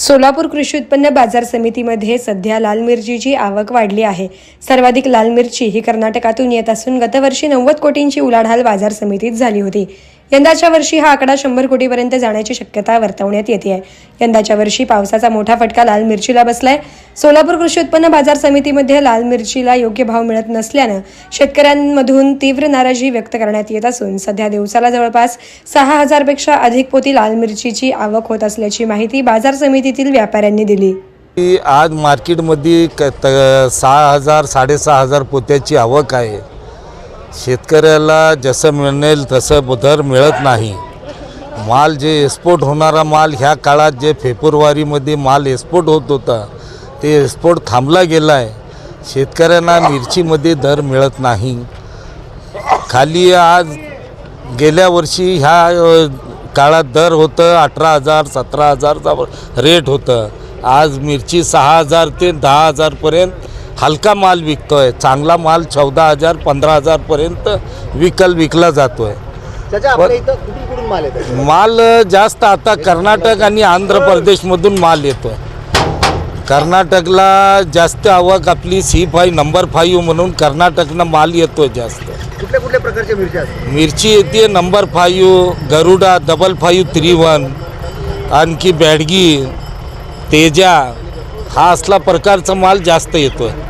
सोलापूर कृषी उत्पन्न बाजार समितीमध्ये सध्या लाल मिरचीची आवक वाढली आहे. सर्वाधिक लाल मिरची ही कर्नाटकातून येत असून गतवर्षी नव्वद कोटींची उलाढाल बाजार समितीत झाली होती. यंदाच्या वर्षी हा आकडा शंभर कोटीपर्यंत जाण्याची शक्यता वर्तवण्यात येते आहे. यंदाच्या वर्षी पावसाचा मोठा फटका लाल मिरचीला बसलाय. सोलापूर कृषी उत्पन्न बाजार समितीमध्ये लाल मिरचीला योग्य भाव मिळत नसल्यानं शेतकऱ्यांमधून तीव्र नाराजी व्यक्त करण्यात येत असून सध्या दिवसाला जवळपास सहा हजारपेक्षा अधिक पोती लाल मिरचीची आवक होत असल्याची माहिती बाजार समितीतील व्यापाऱ्यांनी दिली. आज मार्केटमध्ये क सहा हजार साडेसहा हजार पोत्याची आवक आहे. शेतकऱ्याला जसं मिळेल तसं दर मिळत नाही. माल जे एक्सपोर्ट होणारा माल ह्या काळात जे फेब्रुवारीमध्ये माल एक्सपोर्ट होत होता ते एक्सपोर्ट थांबला गेला आहे शेतकऱ्यांना मिरचीमध्ये दर मिळत नाही. खाली आज गेल्या वर्षी ह्या काळात दर होतं अठरा हजार सतरा हजारचा रेट होतं. आज मिरची सहा हजार ते दहा हजारपर्यंत हलका माल विकतो आहे चांगला माल चौदा हजार पंधरा हजारपर्यंत विकल विकला जातो आहे त्याच्या आपल्या इथं कुठून कुठून माल जास्त आता कर्नाटक आणि आंध्र प्रदेशमधून माल येतो आहे कर्नाटकला जास्त आवक आपली सी फाय नंबर फाईव्ह म्हणून कर्नाटकनं माल येतो जास्त. कुठल्या कुठल्या प्रकारच्या मिरच्या असतात? मिरची येते number five Garuda double five three one आणखी बॅडगी तेजा हा असला प्रकारचा माल जास्त येतो आहे